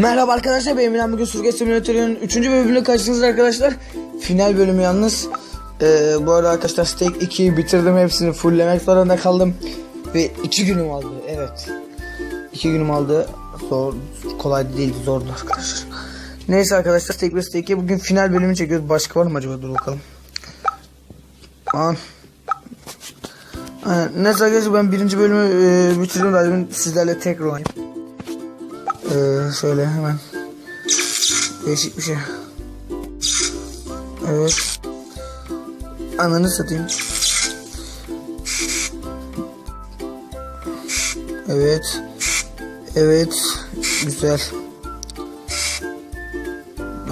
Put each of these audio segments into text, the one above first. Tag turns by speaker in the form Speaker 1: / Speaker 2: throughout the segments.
Speaker 1: Merhaba arkadaşlar ben Emirhan bugün Surge Simülatörü'nün 3. bölümüyle karşınızda arkadaşlar. Final bölümü yalnız. Ee, Bu arada arkadaşlar Stake 2'yi bitirdim hepsini fulllemek zorunda kaldım. Ve 2 günüm aldı evet. 2 günüm aldı. Zor, kolay değil zordu arkadaşlar. Neyse arkadaşlar Stake ve Stake 2 bugün final bölümü çekiyoruz. Başka var mı acaba? Dur bakalım. An. Aynen. Neyse arkadaşlar ben birinci bölümü e, bitirdim. Daha sizlerle tekrar oynayayım ee, şöyle hemen değişik bir şey. Evet. Ananı satayım. Evet. Evet. Güzel.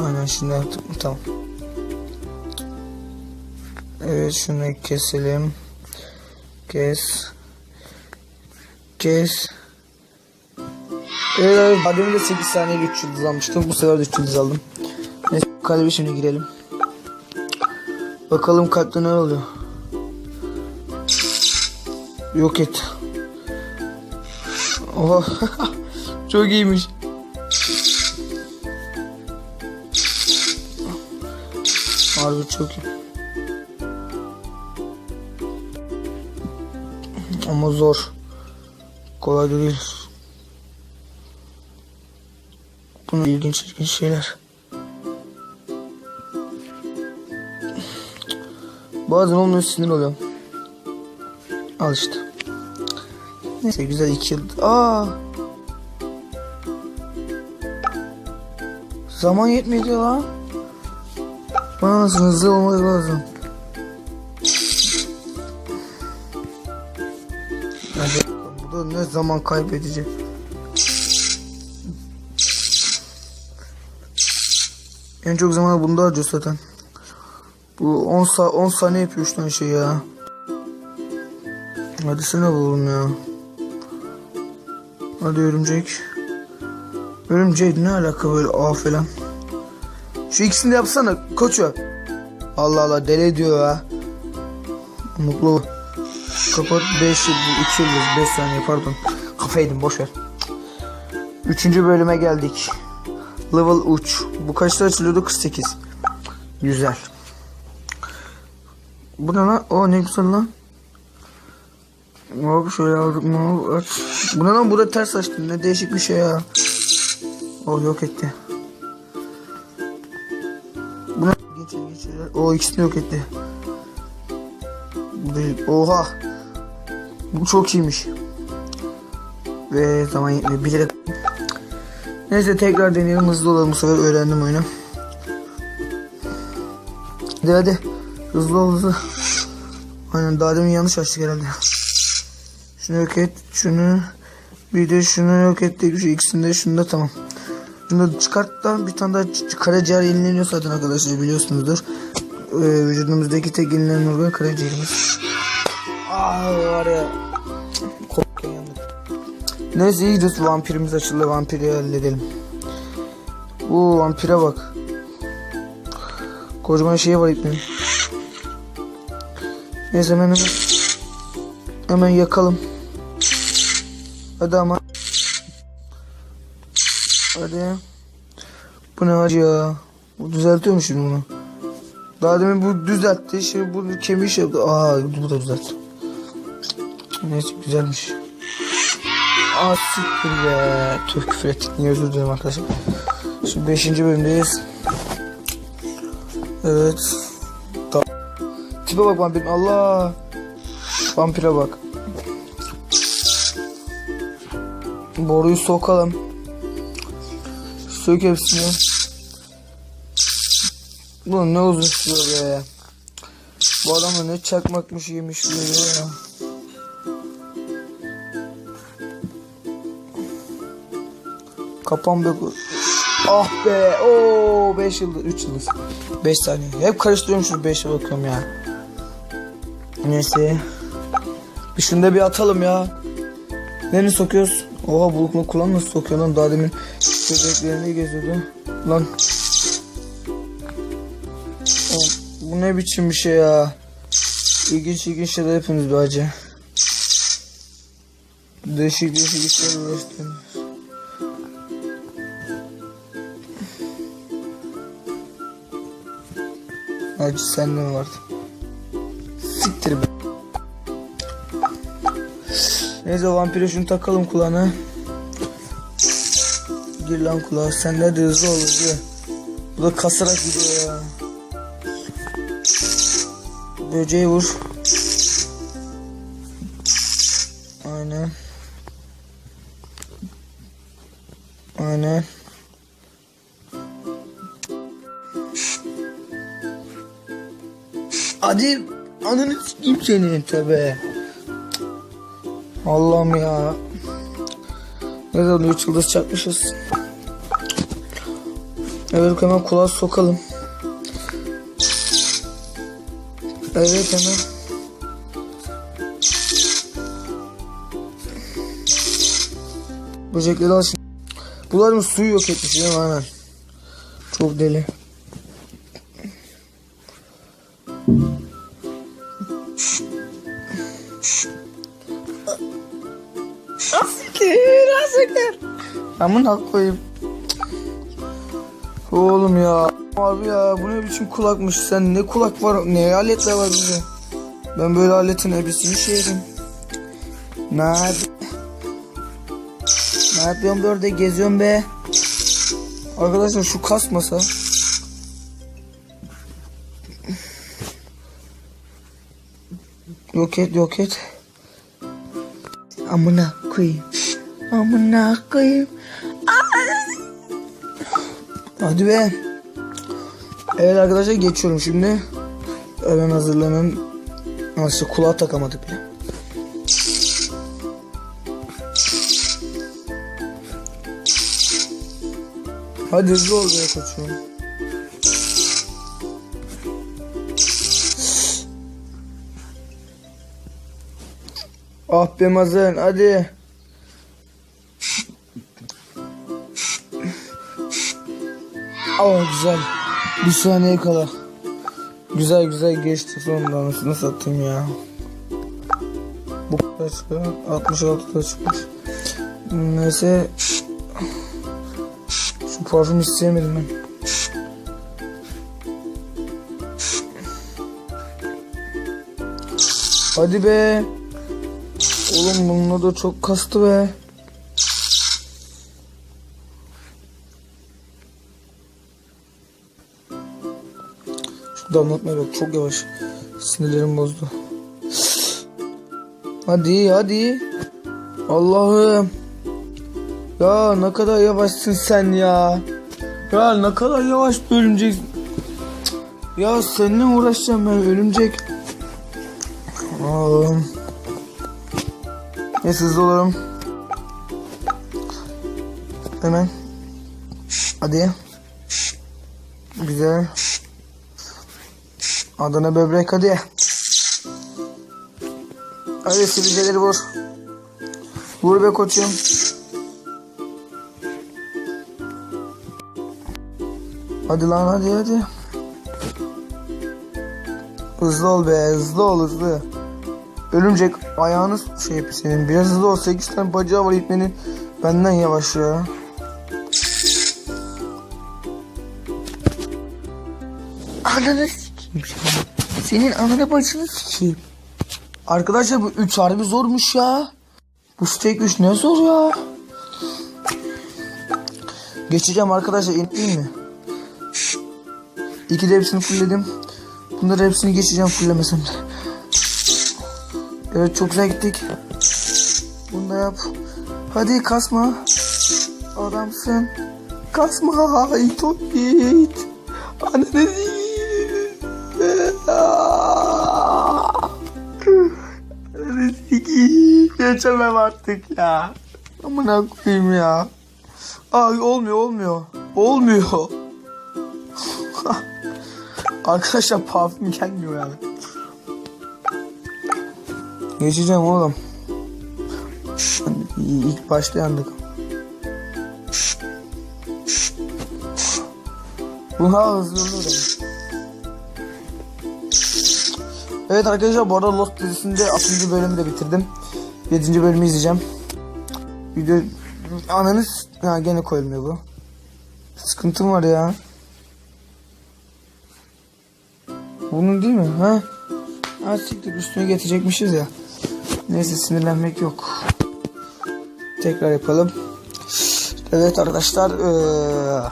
Speaker 1: Aynen şimdi yaptık mı? Tamam. Evet şunu keselim. Kes. Kes. Evet abi Adem'in de 8 saniye 3 yıldız almıştım. Bu sefer de 3 yıldız aldım. Neyse kalbi şimdi girelim. Bakalım kalpte ne oluyor. Yok et. Oha. Çok iyiymiş. Harbi çok iyi. Ama zor. Kolay değil. Bunun ilginç ilginç şeyler. Bazen olmuyor sinir oluyorum. Al işte. Neyse güzel iki yıl. Aa. Zaman yetmedi lan. Bana nasıl hızlı olmak lazım. Hadi. Bu da ne zaman kaybedecek. En çok zamanı bunda harcıyor zaten. Bu 10 sa 10 saniye yapıyor şu tane şey ya. Hadi sana bulalım ya. Hadi örümcek. Örümcek ne alaka böyle A falan. Şu ikisini de yapsana koçu. Allah Allah deli diyor ya. Mutlu. Kapat 5 yıldız 2 yıldız 5 saniye pardon. Kafaydım boş ver. Üçüncü bölüme geldik. Level uç. Bu kaçta açılıyordu? 48. Güzel. Bu ne lan? O ne güzel lan. Hop şöyle aldık mı? Bu ne lan? Bu da ters açtı. Ne değişik bir şey ya. O yok etti. Bu ne? Geçir geçir. O ikisini yok etti. Oha. Bu çok iyiymiş. Ve zaman yetmiyor. Bilerek Neyse tekrar deneyelim hızlı olalım bu sefer öğrendim oyunu. Hadi hadi hızlı ol hızlı. Aynen daha demin yanlış açtık herhalde. Şunu yok et şunu bir de şunu yok ettik şu ikisini de şunu da tamam. Şunu da çıkart da bir tane daha karaciğer yenileniyor zaten arkadaşlar biliyorsunuzdur. Ee, vücudumuzdaki tek yenilenen organ karaciğerimiz. Aa var ya. Neyse iyi gidiyoruz. Vampirimiz açıldı. Vampiri halledelim. Bu vampire bak. Kocaman şey var ipinin. Neyse hemen hemen. Yakalım. Hadi ama. Hadi. Bu ne acı ya. Bu düzeltiyormuş şimdi bunu. Daha demin bu düzeltti. Şimdi bu kemiği şey yaptı. Aa bu da düzeltti. Neyse güzelmiş. Aa siktir be. Tüh küfür ettik. Niye özür dilerim arkadaşlar. Şimdi 5. bölümdeyiz. Evet. Ta Tipe bak vampirin. Allah. Vampire bak. Boruyu sokalım. Sök hepsini. Bu ne uzun sürüyor be. Bu adamı ne çakmakmış yemiş böyle ya. Kapan be. Ah be. Oo 5 yıldız 3 yıldız. 5 saniye. Hep karıştırıyorum şu 5'e bakıyorum ya. Neyse. Bir şunu da bir atalım ya. Nereye sokuyoruz? Oha bulukma kulağını nasıl sokuyor lan? Daha demin böbreklerini geziyordu. Lan. Oğlum, bu ne biçim bir şey ya? İlginç ilginç şeyler yapıyorsunuz be hacı. Değişik değişik işler uğraştınız. Acı sende mi vardı? Siktir be. Neyse vampire şunu takalım kulağına. Gir lan kulağa. Sen de hızlı ol hızlı. Bu da kasarak gidiyor ya. Böceği vur. Aynen. Aynen. Hadi ananı sikeyim senin tabi. Allah'ım ya. Ne zaman 3 yıldız çakmışız. Evet hemen kulağı sokalım. Evet hemen. Böcekleri al şimdi. Bunlar mı suyu yok etmiş? Aynen. Çok deli. Asiktir, asiktir. Amına koyayım. Oğlum ya. Abi ya bu ne biçim kulakmış sen ne kulak var ne aletler var bize. Ben böyle aletin hepsini şeydim. Ne yap- Ne yapıyorsun böyle geziyorum be. Arkadaşlar şu kasmasa. Yok et yok et. Amına koyayım. Amına koyayım. Hadi be. Evet arkadaşlar geçiyorum şimdi. Hemen hazırlanın. Nasıl kulağa takamadık bile. Hadi hızlı ol be koçum. Ah be mazın hadi. Aa güzel. Bir saniye kala. Güzel güzel geçti sonunda anasını satayım ya. Bu kadar çıkıyor. 66'da çıkmış. Neyse. Şu parfüm isteyemedim ben. Hadi be. Oğlum bununla da çok kastı be. Şu damlatmaya bak çok yavaş. Sinirlerim bozdu. Hadi hadi. Allah'ım. Ya ne kadar yavaşsın sen ya. Ya ne kadar yavaş bir örümcek. Ya seninle uğraşacağım ben örümcek. Allah'ım. Neyse hızlı olalım. Hemen. Hadi. Güzel. Adana böbrek hadi. Hadi sivilceleri vur. Vur be koçum. Hadi lan hadi hadi. Hızlı ol be hızlı ol hızlı. Örümcek ayağını şey senin. Biraz hızlı ol 8 tane bacağı var ipmenin. Benden yavaş ya. Ananı sikeyim seni. Senin ananı bacını sikeyim. Arkadaşlar bu 3 harbi zormuş ya. Bu steak 3 ne zor ya. Geçeceğim arkadaşlar ineyim mi? İki de hepsini fullledim. Bunları hepsini geçeceğim fullemesem de. Evet çok güzel gittik. Bunu da yap. Hadi kasma. Adamsın. Kasma. İt o it. Ananı Ananı sikiyim. Geçemem artık ya. Amına koyayım ya. Ay olmuyor olmuyor. Olmuyor. Arkadaşlar parfüm gelmiyor yani. Geçeceğim oğlum. İlk başta yandık. Bu ha hızlı olur. Evet arkadaşlar bu arada Lost dizisinde 6. bölümü de bitirdim. 7. bölümü izleyeceğim. Video ananız ha gene koyulmuyor bu. Sıkıntım var ya. Bunun değil mi? Ha? Ha siktir üstüne getirecekmişiz ya. Neyse sinirlenmek yok. Tekrar yapalım. Evet arkadaşlar eee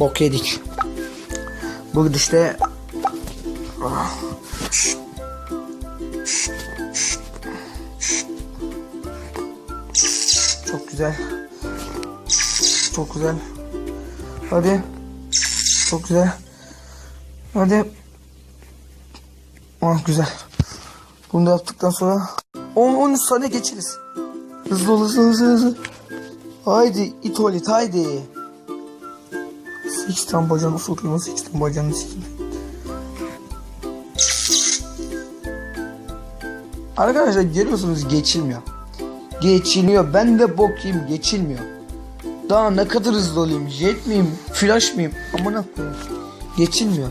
Speaker 1: bok yedik. Bu gidişte çok güzel. Çok güzel. Hadi. Çok güzel. Hadi. Ah güzel. Bunu da yaptıktan sonra 10-13 saniye geçeriz. Hızlı ol, hızlı hızlı hızlı. Haydi itolit haydi. Siksten bacağını sokayım. Siksten bacağını sikeyim. Arkadaşlar görüyorsunuz geçilmiyor. Geçilmiyor. Ben de bok yiyeyim geçilmiyor. Daha ne kadar hızlı olayım? Jet miyim? Flash mıyım? Amına koyayım. Geçilmiyor.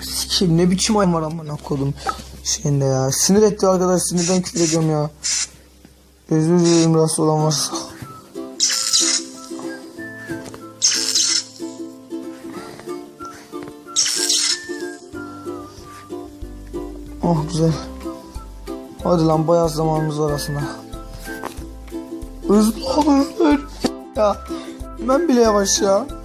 Speaker 1: Sikeyim ne biçim ayım var amına koydum şeyinde ya. Sinir etti arkadaş sinirden küfür ediyorum ya. Özür dilerim rahatsız olan varsa. Oh güzel. Hadi lan bayağı zamanımız var aslında. Hızlı hızlı. Ya ben bile yavaş ya.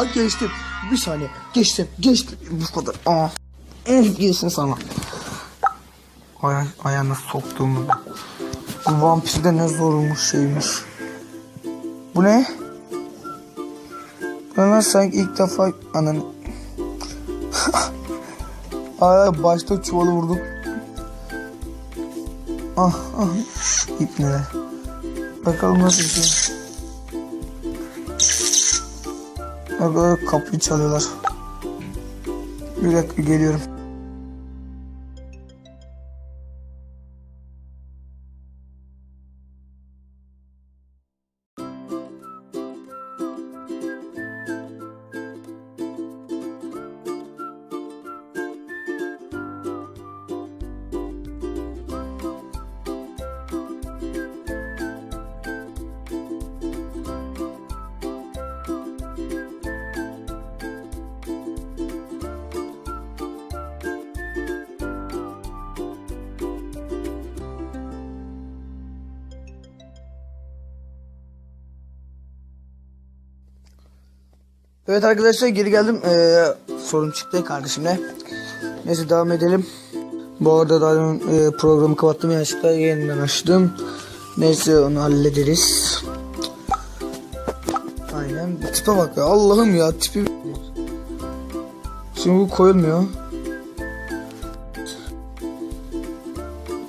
Speaker 1: Aa geçtim. Bir saniye. Geçtim. Geçtim. Bu kadar. Aa. Eh gelsin sana. Ay ayağına soktuğumda. Bu vampir de ne zormuş şeymiş. Bu ne? Ben sanki ilk defa anan. Ay başta çuvalı vurdum. Ah ah. İp ne? Bakalım nasıl bir şey. Arkadaşlar kapıyı çalıyorlar. Bir dakika geliyorum. Evet arkadaşlar geri geldim. Ee, sorun çıktı kardeşimle. Neyse devam edelim. Bu arada daha demin, e, programı kapattım yanlışlıkla yeniden açtım. Neyse onu hallederiz. Aynen. Tipe bak ya. Allah'ım ya tipi. Şimdi bu koyulmuyor.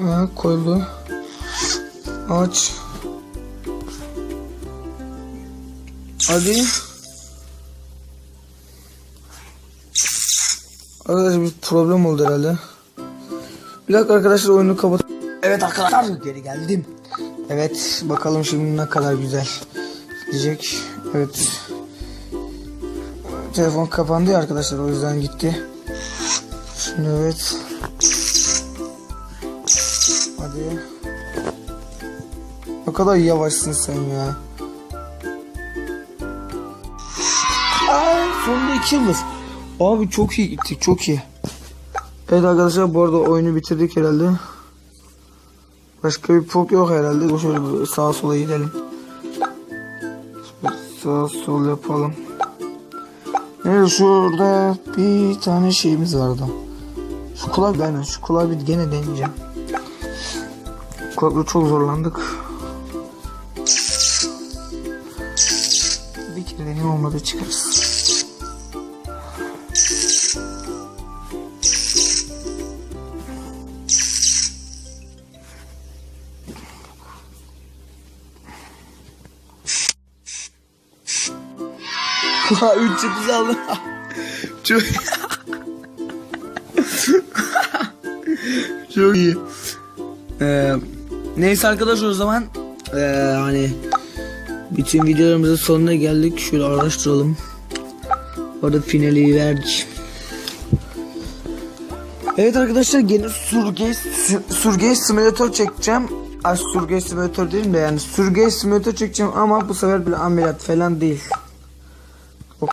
Speaker 1: Ha, koyuldu. Aç. Hadi. Arkadaşlar bir problem oldu herhalde. Bir dakika arkadaşlar oyunu kapat. Evet arkadaşlar geri geldim. Evet bakalım şimdi ne kadar güzel gidecek. Evet. Telefon kapandı ya arkadaşlar o yüzden gitti. Şimdi evet. Hadi. Ne kadar yavaşsın sen ya. Aa, sonunda iki yıldız. Abi çok iyi gittik çok iyi. Evet arkadaşlar bu arada oyunu bitirdik herhalde. Başka bir pok yok herhalde. Şöyle sağa sola gidelim. Sağ sol yapalım. Evet şurada bir tane şeyimiz vardı. Şu kulak aynen şu kulağı bir gene deneyeceğim. Kulakla çok zorlandık. Bir kere deneyim olmadı çıkarız. Ha 3 yıldız aldım. Çok Çok iyi. Ee, neyse arkadaşlar o zaman ee, hani bütün videolarımızın sonuna geldik. Şöyle araştıralım. Orada finali verdik. Evet arkadaşlar yeni Surgeist, Surgeist Simulator çekeceğim. aşk sürgü simülatör değilim de yani sürgü simülatör çekeceğim ama bu sefer böyle ameliyat falan değil.